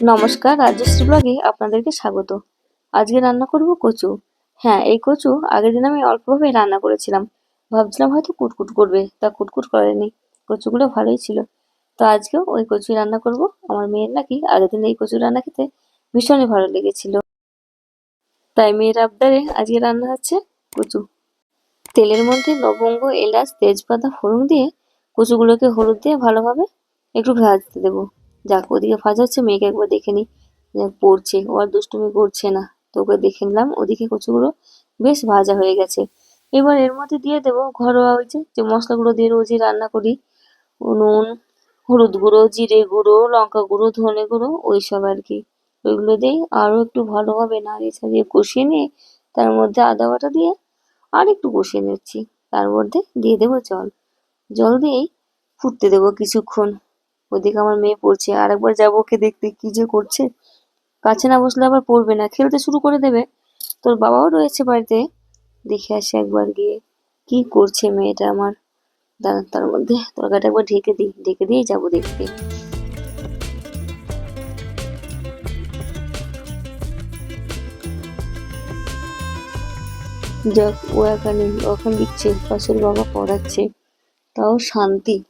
নমস্কার, রাজশ্রী ব্লগে আপনাদেরকে স্বাগত। আজকে রান্না করব কচু। হ্যাঁ এই কচু আগের দিন আমি অল্পভাবে রান্না করেছিলাম। ভাবছিলাম হয়তো কুটকুট করবে, তা কুটকুট করেনি। কচুগুলো ভালোই ছিল। তো আজকেও ওই কচু রান্না করব। আমার মেয়ের নাকি আগের দিন এই কচু রান্না খেতে ভীষণই ভালো লেগেছিল। তাই মেয়ের আবদারে আজকে রান্না হচ্ছে কচু। তেলের মধ্যে লবঙ্গ, এলাচ, তেজপাতা, ফোড়ন দিয়ে কচুগুলোকে হলুদ দিয়ে ভালোভাবে একটু ভাজতে দেবো। যাক, ওদিকে ভাজা হচ্ছে, মেয়েকে একবার দেখে নিই পড়ছে ও আর দুষ্টুমি করছে না। তো ওকে দেখে নিলাম, ওদিকে কচুগুলো বেশ ভাজা হয়ে গেছে। এবার এর মধ্যে দিয়ে দেবো ঘরোয়া ওই যে মশলাগুলো দিয়ে রোজই রান্না করি, নুন, হলুদ গুঁড়ো, জিরে গুঁড়ো, লঙ্কা গুঁড়ো, ধনে গুঁড়ো ওইসব আর কি। ওইগুলো দিয়েই আরও একটু ভালোভাবে নাড়িয়ে ছাড়িয়ে কষিয়ে নিয়ে তার মধ্যে আদা বাটা দিয়ে আর একটু কষিয়ে নিচ্ছি। তার মধ্যে দিয়ে দেবো জল। জল দিয়েই ফুটতে দেবো কিছুক্ষণ। ওদিকে আমার মেয়ে পড়ছে। আর একবার যাব ওকে দেখতে। কি যে করছে? কাছে না বসলে আবার পড়বে না। খেলতে শুরু করে দেবে। তোর বাবাও রয়েছে বাড়িতে। দেখে আসি একবার গিয়ে। কি করছে মেয়েটা আমার? দাঁড়া, তার মধ্যে তরকারিটা একবার ঢেকে দিই। ঢেকে দিয়ে যাব দেখতে। যাক, ও একা নেই ওখানে দিচ্ছে। পাশের বাবা পড়াচ্ছে। তাও শান্তি।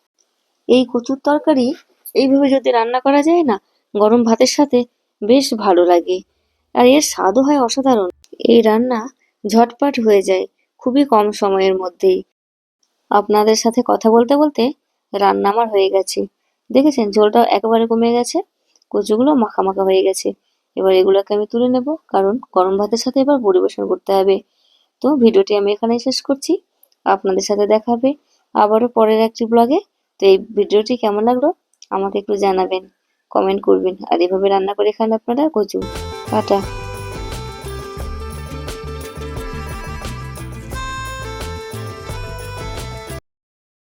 এই কচুর তরকারি এইভাবে যদি রান্না করা যায় না, গরম ভাতের সাথে বেশ ভালো লাগে। আর এর স্বাদও হয় অসাধারণ। এই রান্না ঝটপট হয়ে যায় খুবই কম সময়ের মধ্যেই। আপনাদের সাথে কথা বলতে বলতে রান্না আমার হয়ে গেছে। দেখেছেন? ঝোলটা একেবারে কমে গেছে, কচুগুলো মাখা মাখা হয়ে গেছে। এবার এগুলোকে আমি তুলে নেব, কারণ গরম ভাতের সাথে এবার পরিবেশন করতে হবে। তো ভিডিওটি আমি এখানেই শেষ করছি। আপনাদের সাথে দেখা হবে আবারও পরের একটি ব্লগে তো এই ভিডিওটি কেমন লাগল? আমাকে একটু জানাবেন কমেন্ট করবেন। আর এভাবে রান্না করে খান আপনারা কচু টাটা